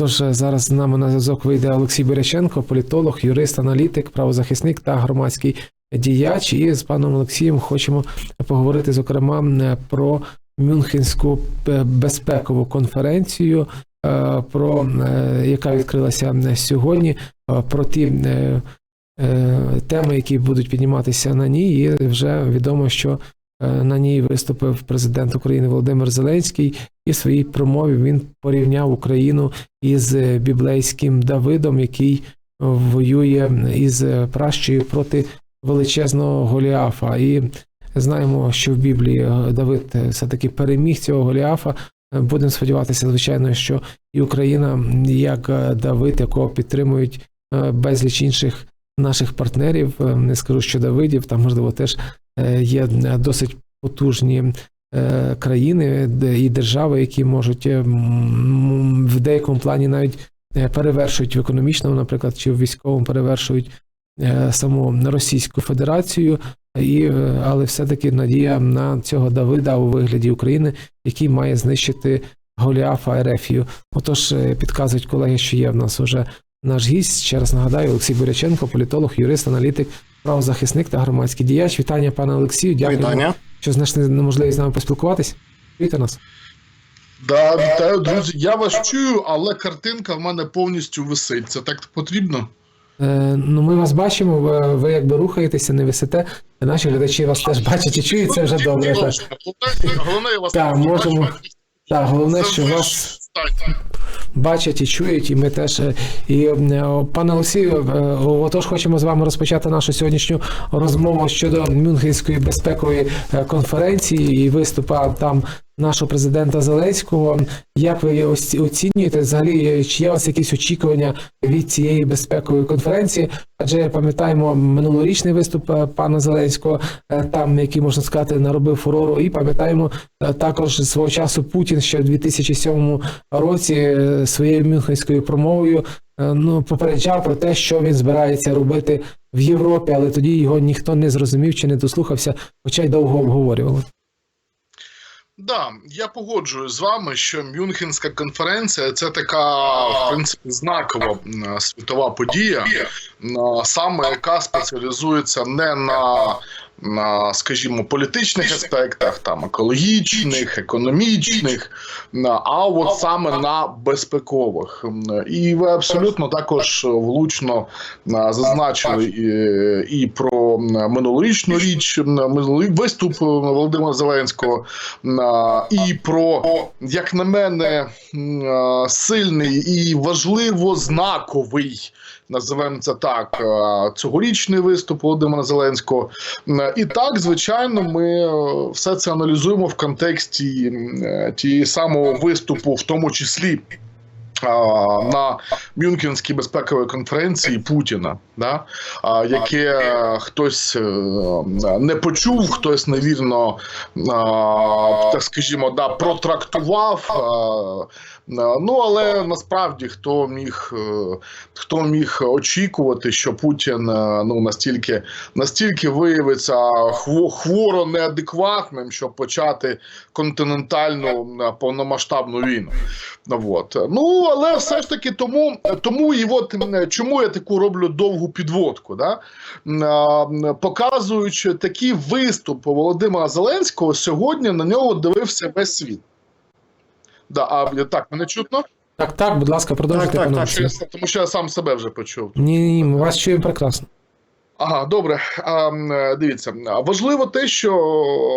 Отож, е, зараз з нами на зв'язок вийде Олексій Береченко, політолог, юрист, аналітик, правозахисник та громадський діяч. І з паном Олексієм хочемо поговорити, зокрема, про Мюнхенську е, безпекову конференцію, е, про яка відкрилася сьогодні, про ті теми, які будуть підніматися на ній. І вже відомо, що на ній виступив президент України Володимир Зеленський, і в своїй промові він порівняв Україну із е, біблейським Давидом, який воює із е, пращею проти величезного Голіафа. І знаємо, що в Біблії е, Давид е, все-таки переміг цього Голіафа. Е, Будемо сподіватися, звичайно, що і Україна, як е, Давид, якого підтримують е, безліч інших наших партнерів, е, не скажу, що Давидів, там, можливо, теж е, є е, досить потужні е, країни і держави, які можуть е, в деякому плані навіть перевершують в економічному, наприклад, чи в військовому перевершують саму Російську Федерацію, і, але все-таки надія на цього Давида у вигляді України, який має знищити Голіафа Ерефію. Отож, підказують колеги, що є в нас уже наш гість. Ще раз нагадаю, Олексій Буряченко, політолог, юрист, аналітик, правозахисник та громадський діяч. Вітання, пане Олексію. Дякую, Вітання. що знайшли можливість з нами поспілкуватись. Чуєте нас? Да, вітаю, друзі. Я вас чую, але картинка в мене повністю висить. Це так потрібно? Е, ну, ми вас бачимо, ви, ви якби рухаєтеся, не висите. Наші глядачі вас теж бачать і чують, це вже добре. Так, Головне, головне, я вас Так, можемо. так головне, що вас. Бачать і чують, і ми теж. е, І е, пане Олексію, е, отож хочемо з вами розпочати нашу сьогоднішню розмову щодо Мюнхенської безпекової конференції і виступа там нашого президента Зеленського. Як ви оцінюєте взагалі, чи є у вас якісь очікування від цієї безпекової конференції? Адже пам'ятаємо минулорічний виступ е, пана Зеленського, е, там який можна сказати наробив фурору, і пам'ятаємо е, також свого часу Путін ще в 2007 році своєю мюнхенською промовою ну попереджав про те, що він збирається робити в Європі, але тоді його ніхто не зрозумів чи не дослухався, хоча й довго обговорювали. Да, я погоджую з вами, що Мюнхенська конференція це така, в принципі, знакова світова подія, саме яка спеціалізується не на, на скажімо, політичних аспектах, там екологічних, економічних, а от саме на безпекових. І ви абсолютно також влучно зазначили і, і про минулорічну річ, минулий виступ е, Володимира Зеленського. На- і про, як на мене, сильний і важливо знаковий, називаємо це так, цьогорічний виступ Володимира Зеленського. І так, звичайно, ми е, все це аналізуємо в контексті е, тієї самого виступу, в тому числі. На Мюнхенській безпековій конференції Путіна, да, яке е, хтось е, не почув, хтось невірно так скажімо, да, протрактував. Ну але насправді хто міг, е, хто міг очікувати, що Путін е, ну настільки настільки виявиться хворо неадекватним, щоб почати континентальну е, повномасштабну війну. Ну, от. ну але все ж таки тому, тому і от чому я таку роблю довгу підводку, да? А, показуючи такий виступ Володимира Зеленського, сьогодні на нього дивився весь світ. Да, а так, мене чутно? Так, так, будь ласка, продовжуйте, так, так, що я, тому що я сам себе вже почув. Ні, ні, ні, ми вас чуємо прекрасно. Ага, добре. А, дивіться, важливо те, що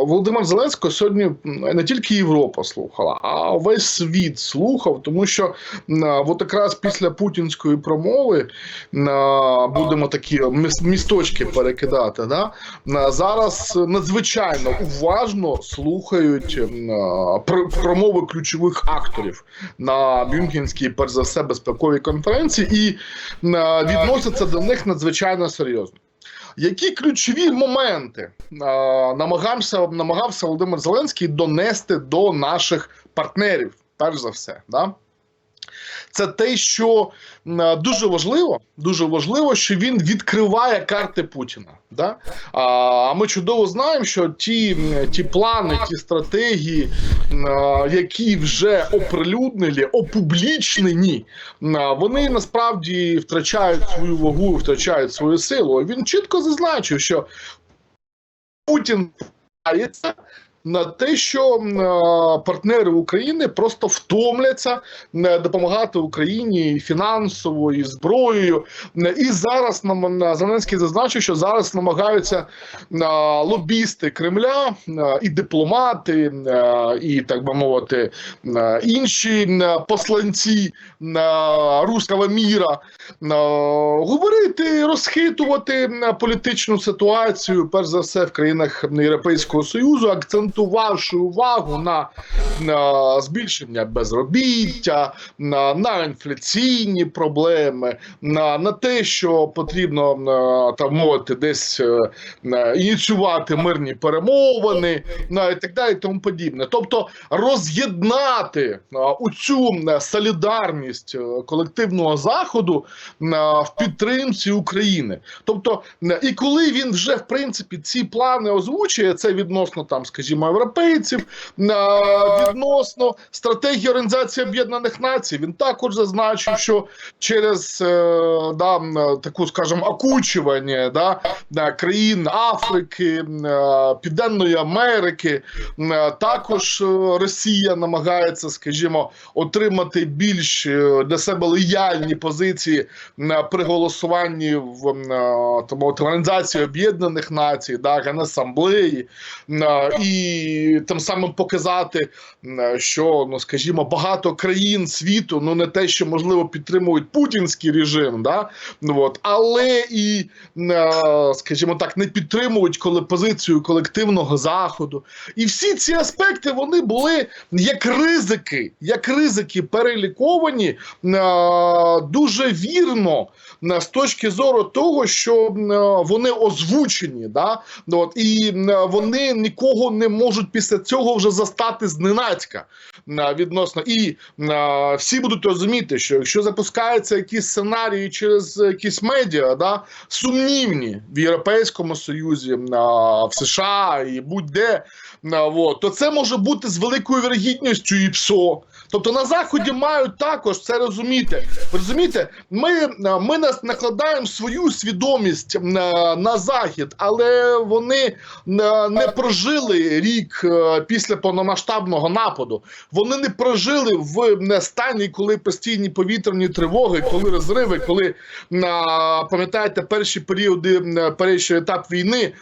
Володимир Зеленський сьогодні не тільки Європа слухала, а весь світ слухав, тому що от якраз після путінської промови будемо такі міс- місточки перекидати. Да? Зараз надзвичайно уважно слухають промови ключових акторів на Мюнхенській, перш за все, безпековій конференції, і відносяться до них надзвичайно серйозно. Які ключові моменти намагався, намагався Володимир Зеленський донести до наших партнерів, перш за все, да? Це те, що дуже важливо, дуже важливо, що він відкриває карти Путіна. Да? А, ми чудово знаємо, що ті, ті плани, ті стратегії, які вже оприлюднені, опублічнені, вони насправді втрачають свою вагу, втрачають свою силу. Він чітко зазначив, що Путін на те, що партнери України просто втомляться допомагати Україні і фінансово і зброєю. І зараз нам Зеленський зазначив, що зараз намагаються лобісти Кремля і дипломати, і так би мовити, інші посланці руського міра говорити, розхитувати політичну ситуацію, перш за все в країнах Європейського Союзу, акцентувавши увагу на, на збільшення безробіття, на, на інфляційні проблеми, на, на те, що потрібно е, там мовити десь е, е, ініціювати мирні перемовини, на і так далі, і тому подібне. Тобто роз'єднати оцю е, солідарність колективного заходу в підтримці України. Тобто, і коли він вже в принципі ці плани озвучує, це відносно там, скажімо, європейців, е, відносно стратегії Організації Об'єднаних Націй, він також зазначив, що через е, да, таку, скажімо, окучування да, да, країн Африки, е, Південної Америки, е, також е, Росія намагається, скажімо, отримати більш е, для себе лояльні позиції е, при голосуванні в е, тому Організації Об'єднаних Націй, да, Генасамблеї, е, і тим самим показати, що ну скажімо, багато країн світу, ну не те, що можливо підтримують путінський режим, да, ну от, але і е, скажімо так, не підтримують коли позицію колективного заходу. І всі ці аспекти вони були як ризики, як ризики переліковані е, дуже вірно з точки зору того, що е, вони озвучені, да? Ну, От, і вони нікого не можуть після цього вже застати зненацька е, відносно. І е, всі будуть розуміти, що якщо запускаються якісь сценарії через якісь медіа, да, сумнівні в Європейському Союзі, е, в США і будь-де, то це може бути з великою вірогідністю і ПСО. Тобто на заході мають також це розуміти. Розумієте, ми, е, ми нас накладаємо свою свідомість е, на захід, але вони е, не прожили рік після повномасштабного нападу. Вони не прожили в стані, коли постійні повітряні тривоги, коли розриви, коли пам'ятаєте перші періоди, перший етап війни.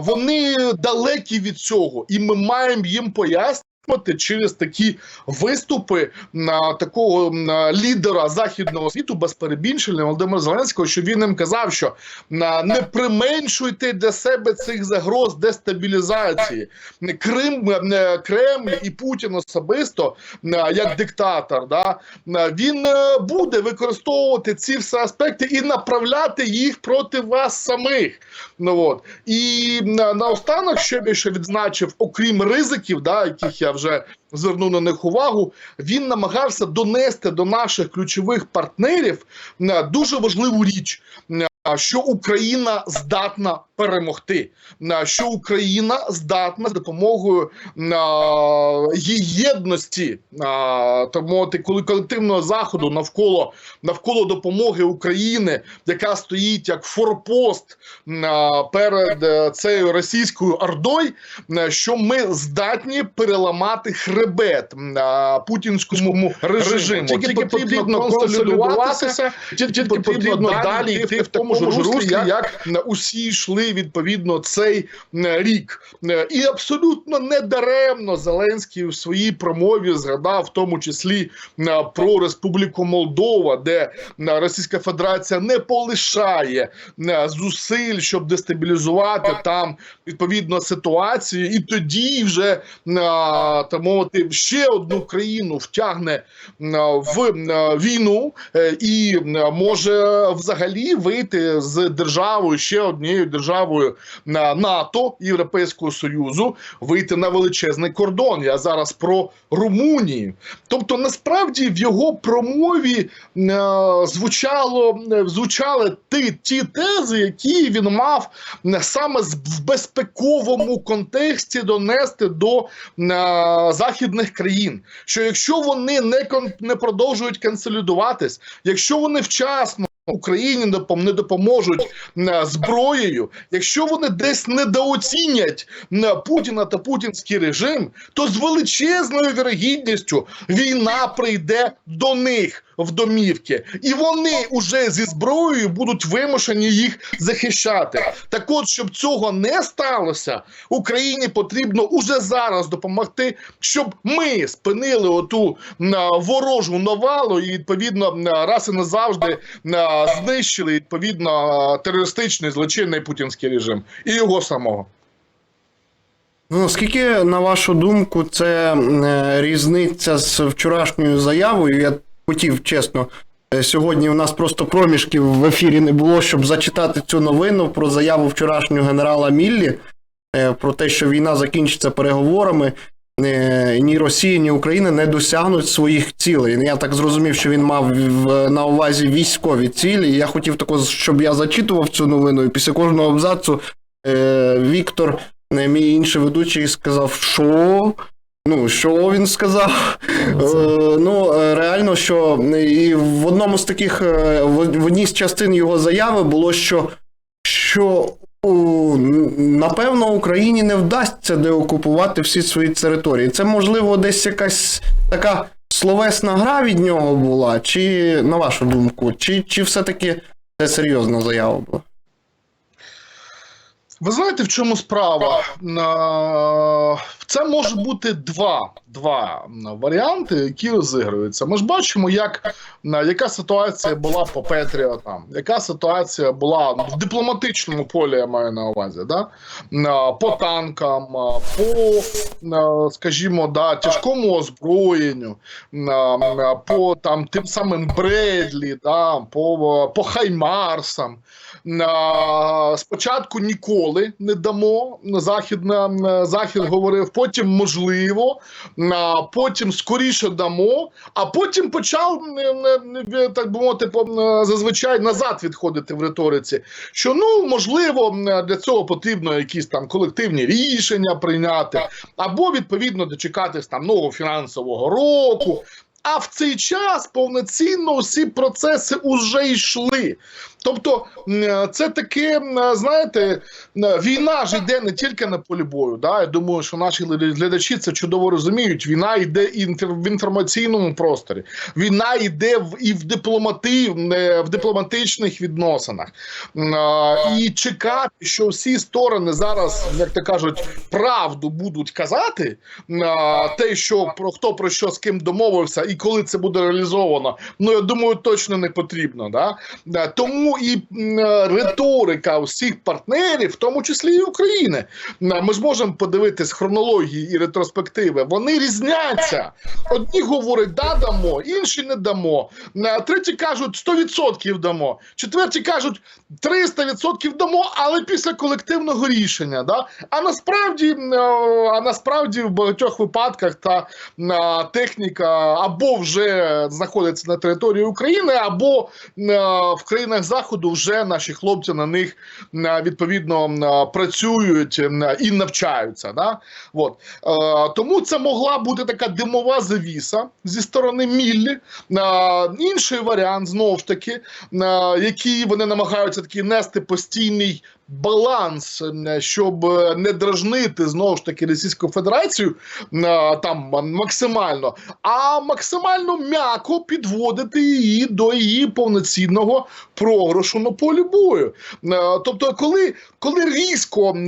Вони далекі від цього, і ми маємо їм пояснити. Через такі виступи на такого лідера західного світу без перебільшення Володимира Зеленського, що він їм казав, що не применшуйте для себе цих загроз дестабілізації. Крим, Кремль і Путін особисто як диктатор, да, він е, буде використовувати ці всі аспекти і направляти їх проти вас самих. Ну от і на, наостанок, що я ще відзначив, окрім ризиків, да, яких я вже звернув на них увагу, він намагався донести до наших ключових партнерів е, дуже важливу річ. е, Що Україна здатна перемогти, що Україна здатна з допомогою її єдності, тому от, коли колективного заходу навколо навколо допомоги України, яка стоїть як форпост перед е, цією російською ордою, що ми здатні переламати хребет путінському режиму. Тільки потрібно консолідуватися, тільки потрібно далі йти в тому ж руслі, як усі йшли відповідно цей е, рік. Е, І абсолютно недаремно Зеленський в своїй промові згадав в тому числі е, про Республіку Молдова, де Російська Федерація не полишає зусиль, щоб дестабілізувати там відповідно ситуацію, і тоді вже так мовити ще одну країну втягне в війну і може взагалі вийти з державою ще однією державою. Державою НАТО Європейського Союзу вийти на величезний кордон. Я зараз про Румунію. Тобто, насправді в його промові е, звучало е, звучали ті, ті тези, які він мав е, саме в безпековому контексті донести до західних країн. Що якщо вони не не продовжують консолідуватись, якщо вони вчасно Україні не допоможуть е, зброєю, якщо вони десь недооцінять е, Путіна та путінський режим, то з величезною вірогідністю війна прийде до них в домівки, і вони уже зі зброєю будуть вимушені їх захищати. Так от, щоб цього не сталося, Україні потрібно уже зараз допомогти, щоб ми спинили оту ворожу навалу і відповідно раз і назавжди знищили відповідно терористичний злочинний путінський режим і його самого. Ну, наскільки, на вашу думку, це е, різниця з вчорашньою заявою? Я хотів, чесно, е, сьогодні у нас просто проміжків в ефірі не було, щоб зачитати цю новину про заяву вчорашнього генерала Міллі е, про те, що війна закінчиться переговорами. е, Ні Росія, ні Україна не досягнуть своїх цілей. Я так зрозумів, що він мав на увазі військові цілі. Я хотів також, щоб я зачитував цю новину, і після кожного абзацу Віктор мій інший ведучий сказав, що. Ну, що він сказав? Е, ну, е, реально, що і в одному з таких, е, в в одній з частин його заяви було, що, що у, напевно Україні не вдасться деокупувати всі свої території. Це, можливо, десь якась така словесна гра від нього була, чи, на вашу думку, чи, чи все-таки це серйозна заява була? Ви знаєте, в чому справа? Це може бути два, два варіанти, які розігруються. Ми ж бачимо, як, яка ситуація була по Петріотам, яка ситуація була в дипломатичному полі, я маю на увазі, да? По танкам, по, скажімо, да, тяжкому озброєнню, по там, тим самим Бредлі, да, по, по Хаймарсам. Спочатку ніколи не дамо. Західна захід говорив, потім можливо, потім скоріше дамо, а потім почав так би мовити, зазвичай назад відходити в риториці. Що ну можливо для цього потрібно якісь там колективні рішення прийняти, або відповідно дочекатись там нового фінансового року. А в цей час повноцінно всі процеси вже йшли. Тобто, це таке, знаєте, війна ж йде не тільки на полі бою. Да? Я думаю, що наші глядачі це чудово розуміють. Війна йде і в інформаційному просторі. Війна йде в і в дипломати, в- дипломатичних відносинах. І чекати, що всі сторони зараз, як то кажуть, правду будуть казати, те, що про хто про що з ким домовився, і коли це буде реалізовано, ну я думаю, точно не потрібно. Да? Да, І е, риторика усіх партнерів, в тому числі і України, ми ж можемо подивитись хронології і ретроспективи. Вони різняться. Одні говорять, да, дамо, інші не дамо. Е, Треті кажуть, 100% дамо. Четверті кажуть, 300% дамо, але після колективного рішення. Да? А насправді, е, а насправді в багатьох випадках та е, техніка або вже знаходиться на території України, або е, в країнах заходу вже наші хлопці на них е, відповідно е, працюють е, і навчаються. Да? От. Тому це могла бути така димова завіса зі сторони Міллі. Інший варіант знову ж таки, який вони намагаються таки нести постійний баланс, е, щоб е, не дражнити знову ж таки Російську Федерацію е, там максимально, а максимально м'яко підводити її до її повноцінного програшу на полі бою. Тобто, коли, коли різко е,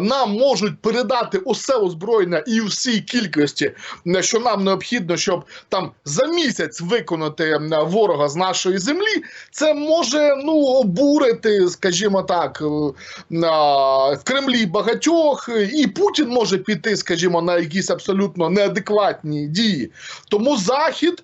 нам можуть передати усе озброєння і всій кількості, е, що нам необхідно, щоб там за місяць виконати е, ворога з нашої землі, це може ну обурити, скажімо так, в Кремлі багатьох, і Путін може піти, скажімо, на якісь абсолютно неадекватні дії. Тому Захід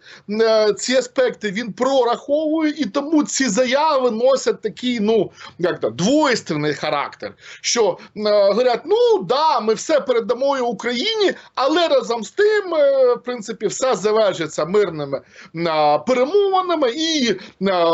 ці аспекти він прораховує, і тому ці заяви носять такий, ну як то, двойственний характер. Характер. Що е, говорять, ну да, ми все передамо Україні, але разом з тим, е, в принципі, все завершиться мирними е, перемовинами, і е,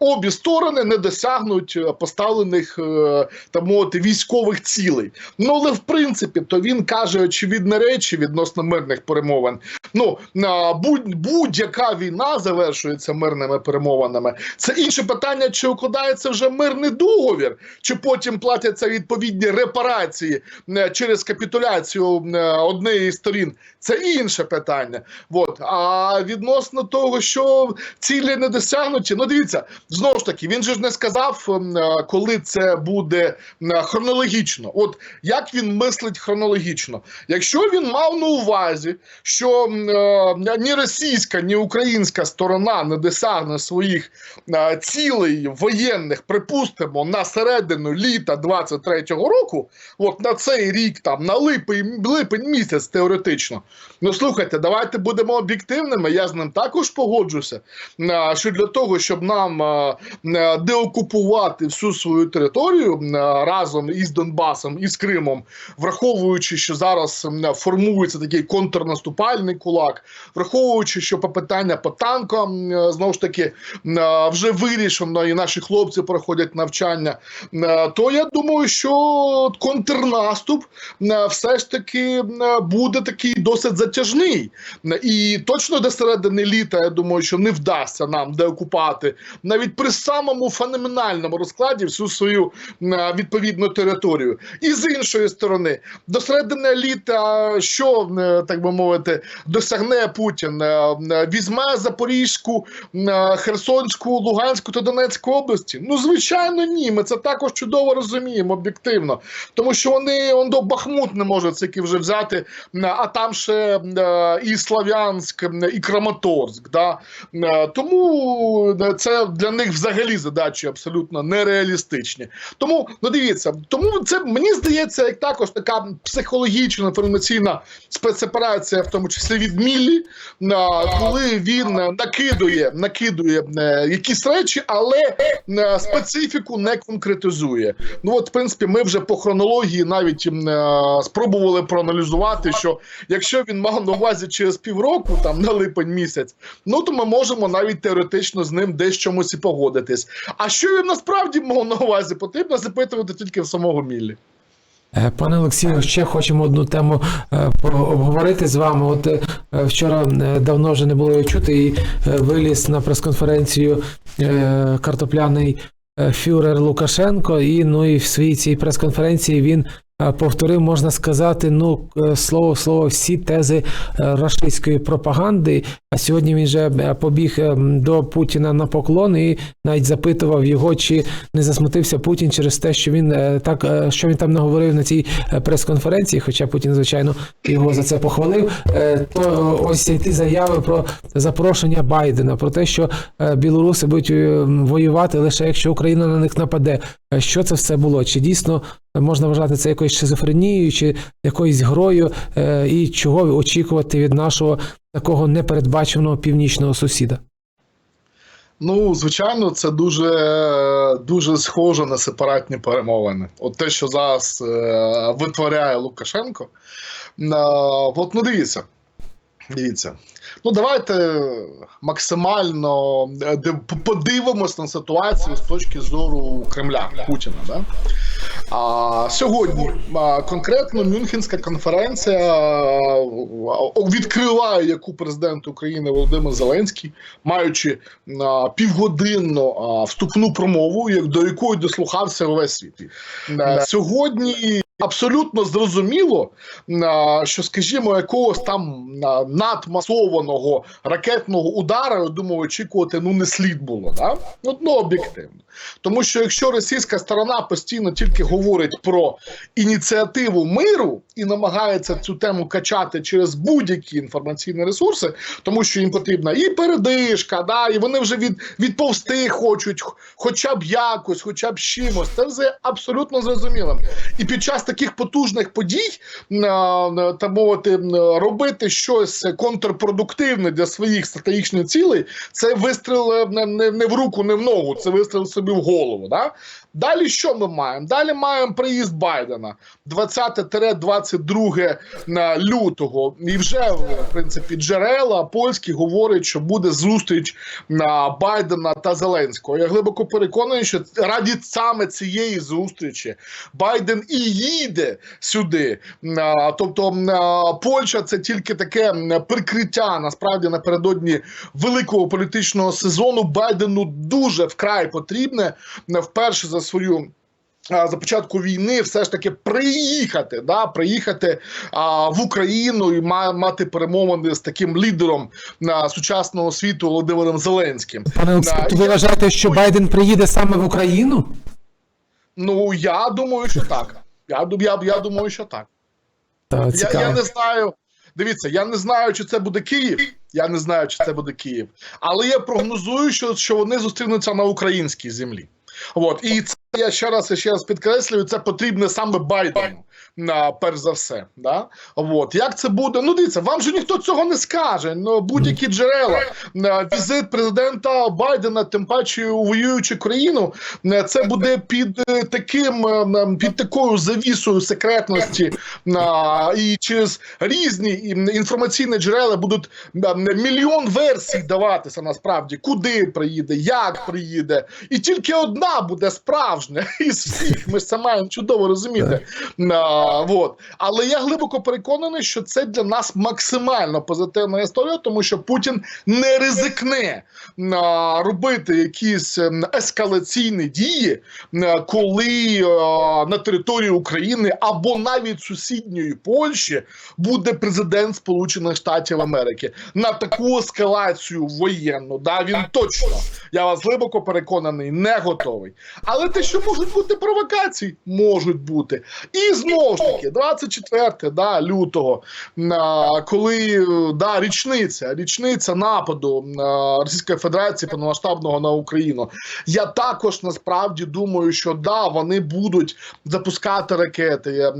обі сторони не досягнуть е, поставлених е, так мовити військових цілей. Ну але в принципі, то він каже очевидні речі відносно мирних перемовин. Ну а, будь- будь-яка війна завершується мирними перемовинами. Це інше питання, чи укладається вже мирний договір, чи потім платяться відповідні репарації е, через капітуляцію е, однієї сторін. Це інше питання. От. А відносно того, що цілі не досягнуті, ну дивіться, знову ж таки, він же ж не сказав, е, коли це буде хронологічно. От як він мислить хронологічно? Якщо він мав на увазі, що ні російська, ні українська сторона не досягне своїх цілей воєнних, припустимо, на середину літа 23-го року, от на цей рік, там на липень, липень місяць теоретично. Ну слухайте, давайте будемо об'єктивними. Я з ним також погоджуся. Що для того, щоб нам деокупувати всю свою територію разом із Донбасом і з Кримом, враховуючи, що зараз формується такий контрнаступальний кулак, враховуючи, що по питання по танкам знову ж таки вже вирішено, і наші хлопці проходять навчання, то я думаю, що контрнаступ е, все ж таки е, буде такий досить затяжний. І точно до середини літа, я думаю, що не вдасться нам деокупати навіть при самому феноменальному розкладі всю свою е, відповідну територію. І з іншої сторони, до середини літа, що так би мовити, досягне Путін, візьме Запорізьку, Херсонську, Луганську та Донецьку області? Ну, звичайно, ні. Ми це також чудово розуміємо об'єктивно, тому що вони он до Бахмут не можуть тільки вже взяти, а там ще е, і Слав'янськ, і Краматорськ. Да? Е, Тому е, це для них взагалі задачі абсолютно нереалістичні. Тому ну дивіться, тому це мені здається, як також така психологічна інформаційна спецоперація, в тому числі від Міллі, коли він накидує, накидує якісь речі, але специфіку не конкретизує. Ну от, в принципі, ми вже по хронології навіть е, спробували проаналізувати, що якщо він мав на увазі через півроку, там на липень місяць, ну то ми можемо навіть теоретично з ним десь чомусь і погодитись. А що він насправді мав на увазі, потрібно запитувати тільки в самого Міллі. Е, Пане Олексію, ще хочемо одну тему е, обговорити з вами. От е, вчора давно вже не було його чути, і виліз на прес-конференцію картопляний фюрер Лукашенко. І ну і в своїй цій прес-конференції він повторив, можна сказати, ну е, слово слово всі тези е, рашистської пропаганди. А сьогодні він же е, побіг е, до Путіна на поклон і навіть запитував його, чи не засмутився Путін через те, що він е, так, е, що він там наговорив на цій е, прес-конференції, хоча Путін, звичайно, його за це похвалив. е, То е, ось ті заяви про запрошення Байдена, про те, що е, білоруси будуть е, воювати лише якщо Україна на них нападе. Е, Що це все було? Чи дійсно можна вважати це якоюсь шизофренією, чи якоюсь грою, е, і чого очікувати від нашого такого непередбаченого північного сусіда? Ну, звичайно, це дуже, дуже схоже на сепаратні перемовини. От те, що зараз е, витворяє Лукашенко. От, ну дивіться. Дивіться. Ну, давайте максимально е, подивимось на ситуацію з точки зору Кремля Путіна. Да? А, сьогодні конкретно Мюнхенська конференція відкриває яку президент України Володимир Зеленський, маючи півгодинну вступну промову, до якої дослухався увесь світ. А, Сьогодні. Абсолютно зрозуміло, що, скажімо, якогось там надмасованого ракетного удару, я думаю, очікувати ну не слід було. Да? Ну, об'єктивно. Тому що якщо російська сторона постійно тільки говорить про ініціативу миру і намагається цю тему качати через будь-які інформаційні ресурси, тому що їм потрібна і передишка, да, і вони вже від, відповсти хочуть, хоча б якось, хоча б чимось. Це все абсолютно зрозуміло. І під час таких потужних подій та мовити, робити щось контрпродуктивне для своїх стратегічних цілей, це вистріл е, не в руку, не в ногу, це вистріл собі в голову. Да? Далі що ми маємо? Далі маємо приїзд Байдена 20-22 на лютого. І вже в принципі джерела польські говорять, що буде зустріч на Байдена та Зеленського. Я глибоко переконаний, що раді саме цієї зустрічі Байден і їде сюди. Тобто Польща це тільки таке прикриття насправді напередодні великого політичного сезону. Байдену дуже вкрай потрібне вперше за свою. За початку війни все ж таки приїхати, да, приїхати а, в Україну і ма, мати перемовини з таким лідером а, сучасного світу Володимиром Зеленським. Пане то ви вважаєте, що Байден приїде саме в Україну? Ну я думаю, що так. Я, я, я думаю, що так. Та Я, я не знаю. Дивіться, я не знаю, чи це буде Київ. Я не знаю, чи це буде Київ. Але я прогнозую, що, що вони зустрінуться на українській землі. От і це я ще раз і ще раз підкреслюю, це потрібне саме Байдену. Перш за все, да от як це буде? Ну дивіться, вам же ніхто цього не скаже. Ну будь-які джерела на візит президента Байдена, тим паче у воюючу країну, е, це буде під е, таким е, під такою завісою секретності і через різні інформаційні джерела будуть мільйон версій даватися насправді, куди приїде, як приїде, і тільки одна буде справжня із всіх. Ми ж це маємо чудово розуміти. А, вот. Але я глибоко переконаний, що це для нас максимально позитивна історія, тому що Путін не ризикне а, робити якісь ем, ескалаційні дії, коли е, на території України або навіть сусідньої Польщі буде президент Сполучених Штатів Америки на таку ескалацію воєнну. Да, він точно я вас глибоко переконаний, не готовий. Але те, що можуть бути провокації, можуть бути. І знову ж таки, 24 да, лютого, коли да, річниця, річниця нападу Російської Федерації повномасштабного на Україну. Я також насправді думаю, що да, вони будуть запускати ракети.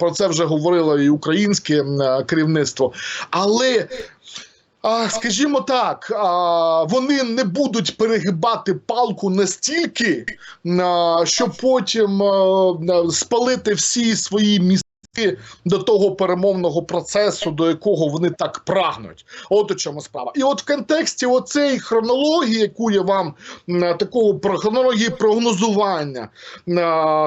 Про це вже говорило і українське керівництво. Але. Скажімо так, вони не будуть перегибати палку настільки, щоб потім спалити всі свої міста. До того перемовного процесу, до якого вони так прагнуть, от у чому справа, і от в контексті оцеї хронології, яку я вам такого хронології прогнозування,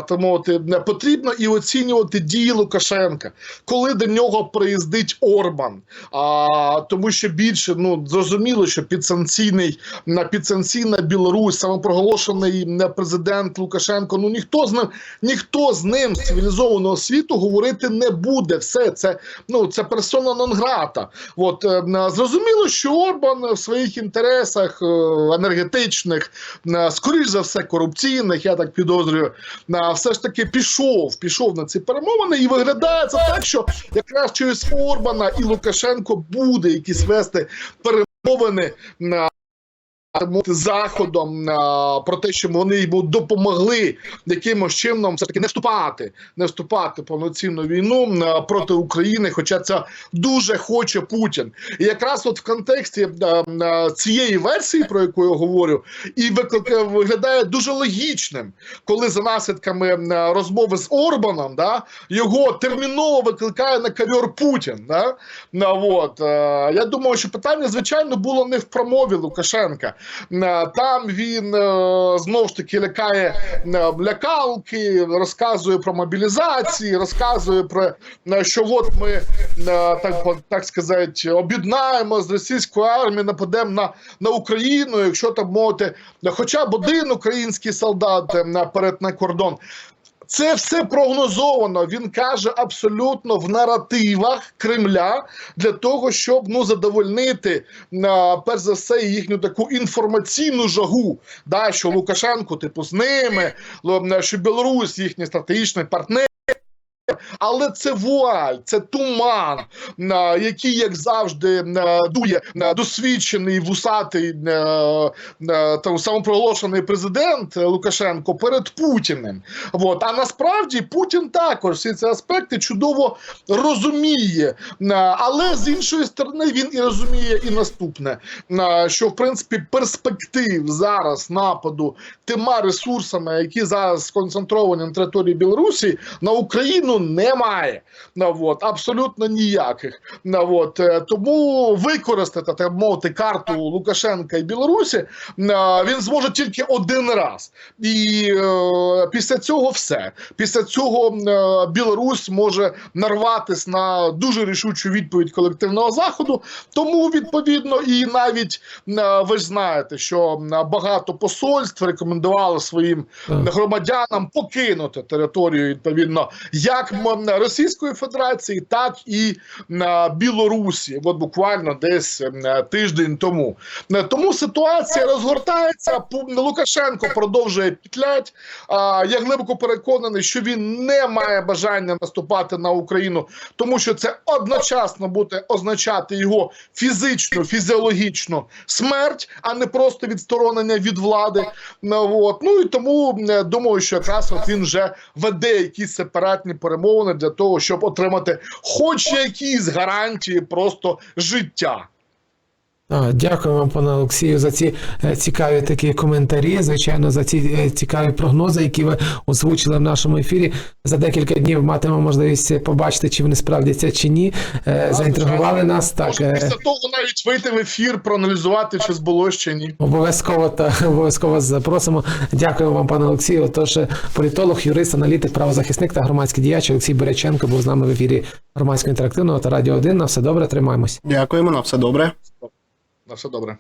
тому от, е, потрібно і оцінювати дії Лукашенка, коли до нього приїздить Орбан, а, тому що більше ну зрозуміло, що підсанкційний на підсанкційна Білорусь, самопроголошений президент Лукашенко. Ну ніхто з ним, ніхто з ним з цивілізованого світу говорити не буде. Все це ну це персона нон-грата. От е, зрозуміло, що Орбан в своїх інтересах е, енергетичних, скоріш за все, корупційних, я так підозрюю, все ж таки пішов, пішов на ці перемовини, і виглядає це так, що якраз через Орбана і Лукашенко буде якісь вести перемовини на. Заходом а, про те, що вони йому допомогли якимось чином все таки не вступати, не вступати повноцінну війну а, проти України, хоча це дуже хоче Путін. І якраз от в контексті а, а, цієї версії, про яку я говорю, і викликає- виглядає дуже логічним, коли за наслідками а, розмови з Орбаном, да, його терміново викликає на ковер Путін. Да? Ну, от, е, я думаю, що питання, звичайно, було не в промові Лукашенка. Е, Там він е, знову ж таки лякає е, лякалки, розказує про мобілізації, розказує про що от ми так, так сказати, об'єднаємо з російською армією, нападемо на, на Україну, якщо там мовити, хоча б один український солдат е, перетне кордон. Це все прогнозовано. Він каже абсолютно в наративах Кремля для того, щоб ну задовольнити перш за все їхню таку інформаційну жагу. Да, що Лукашенко, типу, з ними, що Білорусь їхній стратегічний партнер. Але це вуаль, це туман, на який, як завжди, на, дує на, досвідчений вусатий там самопроголошений президент Лукашенко перед Путіним. От. А насправді Путін також всі ці аспекти чудово розуміє. Але з іншої сторони він і розуміє і наступне, що в принципі перспектив зараз нападу тима ресурсами, які зараз сконцентровані на території Білорусі, на Україну немає. На, от, абсолютно ніяких. На, от, е, тому використати так мовити карту Лукашенка і Білорусі він зможе тільки один раз. І е, після цього все. Після цього е, Білорусь може нарватись на дуже рішучу відповідь колективного заходу. Тому відповідно і навіть е, ви ж знаєте, що е, багато посольств рекомендували своїм громадянам покинути територію відповідно як Російської Федерації, так і Білорусі. От буквально десь е, тиждень тому. Е, Тому ситуація розгортається. Лукашенко продовжує петлять. Я глибоко переконаний, що він не має бажання наступати на Україну, тому що це одночасно буде означати його фізичну, фізіологічну смерть, а не просто відсторонення від влади. Ну, от. ну і тому думаю, що якраз от він вже веде якісь сепаратні перемовини для того, щоб отримати хоч якісь гарантії просто життя. А, Дякую вам, пане Олексію, за ці е, цікаві такі коментарі. Звичайно, за ці е, цікаві прогнози, які ви озвучили в нашому ефірі. За декілька днів матимемо можливість побачити, чи вони справдяться чи ні. Е, Заінтригували нас так. Може, е, після того навіть вийти в ефір, проаналізувати, чи збулось чи ні. Обов'язково та обов'язково запросимо. Дякую вам, пане Олексію. Тож е, політолог, юрист, аналітик, правозахисник та громадський діяч Олексій Боряченко був з нами в ефірі громадського інтерактивного та радіо 1. На все добре, тримаємось. Дякуємо, на все добре. На все добре.